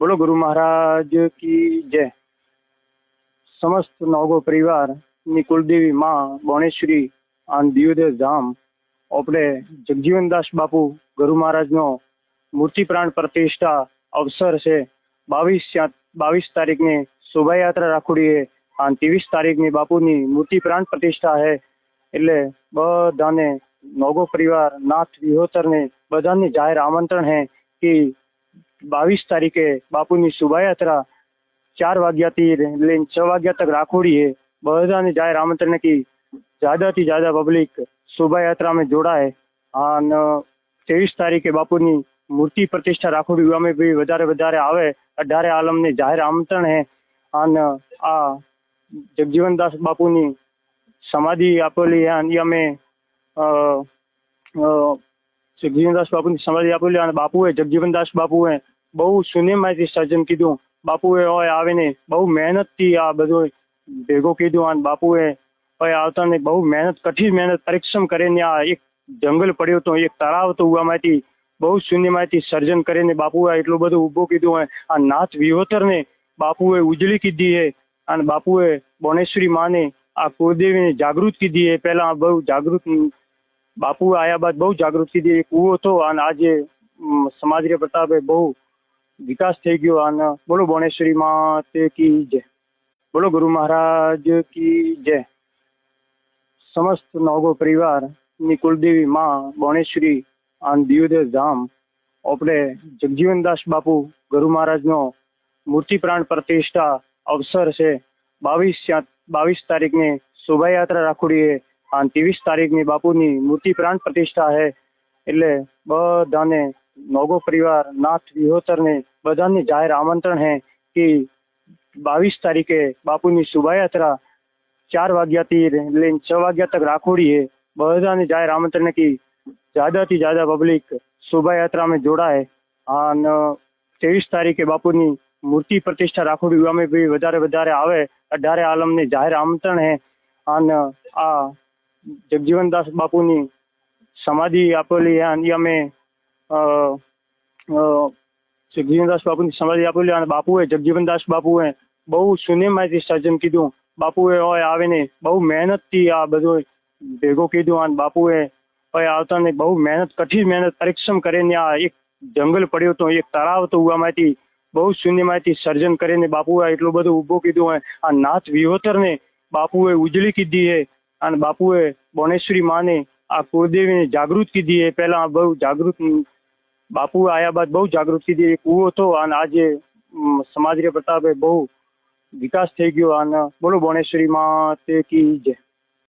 બોલો ગુરુ મહારાજ કી જય. સમસ્ત નવગો પરિવારની કુલદેવી માં બોણેશ્વરી આન દિયોદર ધામ આપણે જગજીવનદાસ બાપુ ગુરુ મહારાજનો મૂર્તિ પ્રાણ પ્રતિષ્ઠા અવસર છે. બાવીસ બાવીસ તારીખની શોભાયાત્રા રાખોડી અને ત્રેવીસ તારીખની બાપુની મૂર્તિ પ્રાણ પ્રતિષ્ઠા છે એટલે બધાને નોગો પરિવાર, નાથ, વિહોતરને બધાને જાહેર આમંત્રણ હે કે બાવીસ તારીખે બાપુની શોભાયાત્રા, ચાર વાગ્યાથી લઈને છ વાગ્યા તક રાખોડીએ બધાને જાહેર આમંત્રણ કી જ્યાદાથી જ્યાદા પબ્લિક શોભાયાત્રામાં જોડાય. અને ત્રેવીસ તારીખે બાપુની મૂર્તિ પ્રતિષ્ઠા રાખોડી અમે બી વધારે વધારે આવે. અઢારે આલમને જાહેર આમંત્રણ હે. અને આ જગજીવનદાસ બાપુની સમાધિ આપેલી અને અમે અ, જગજીવનદાસ બાપુની સમાધિ આપેલી અને બાપુએ જગજીવનદાસ બાપુએ બહુ શૂન્યમાંથી સર્જન કીધું. બાપુએ હોય આવીને બહુ મહેનતથી આ બધું ભેગો કીધું અને બાપુએ હોય આવતાને બહુ મહેનત કઠિન મહેનત પરિશ્રમ કરીને આ એક જંગલ પડ્યો હતો એક તળાવ હતો ઉવામાંથી બહુ શૂન્યમાંથી સર્જન કરીને બાપુએ એટલું બધું ઊભું કીધું હોય. આ નાથ વિહોતરને બાપુએ ઉજળી કીધી હે અને બાપુએ બોનેશ્વરી માને આ કુળદેવીને જાગૃત કીધી હે. પહેલા બહુ જાગૃત બાપુ આયા બાદ બહુ જાગૃતિ એક કૂવો હતો અને આજે સમાજરે પ્રતાપે બહુ વિકાસ થઈ ગયો. અને બોલો બોણેશ્વરી માં તે કી જય. બોલો ગુરુ મહારાજ કી જય. સમસ્ત નવગો પરિવારની કુલદેવી માં બોણેશ્વરી અને દિયોદર ધામ આપણે જગજીવનદાસ બાપુ ગુરુ મહારાજનો મૂર્તિ પ્રાણ પ્રતિષ્ઠા અવસર છે. બાવીસ બાવીસ તારીખની શોભાયાત્રા રાખોડીએ तेवीस तारीख ने बापू मूर्ति प्राण प्रतिष्ठा है एले बधाने नोगो परिवार नाथ विहोतर ने बधा ने ज़ाहिर आमंत्रण है कि बीस तारीखे बापू शोभायात्रा चार वगैया छ्या तक राखोड़ी है बधा ने ज़ाहिर आमंत्रण की ज़्यादा थी ज़्यादा पब्लिक शोभायात्रा में जोड़ा है आन तेवीस तारीखे बापू मूर्ति प्रतिष्ठा राखोड़ी अमे भी वधारे वधारे अठारे आलम ने ज़ाहिर आमंत्रण है आ જગજીવનદાસ બાપુની સમાધિ આપેલી અને અમે જગજીવનદાસ બાપુની સમાધિ આપેલી અને બાપુએ જગજીવનદાસ બાપુએ બહુ શૂન્યમાંથી સર્જન કીધું. બાપુએ હોય આવીને બહુ મહેનતથી આ બધું ભેગો કીધું અને બાપુએ હોય આવતાને બહુ મહેનત, કઠિન મહેનત, પરિશ્રમ કરીને આ એક જંગલ પડ્યો હતો, એક તળાવ હતો ઉવામાંથી બહુ શૂન્યમાંથી સર્જન કરીને બાપુએ એટલું બધું ઊભું કીધું હોય આ નાથ વિહોતરને બાપુએ ઉજળી કીધી છે. અને બાપુએ બોનેશ્વરી માને આ કુળદેવીને જાગૃત કીધી. એ પહેલા બહુ જાગૃત બાપુ આયા બાદ બહુ જાગૃત કીધી. કુવો હતો અને આજે સમાજ પ્રતાપે બહુ વિકાસ થઈ ગયો. અને બોલો બોણેશ્વરી માં તે કી જય.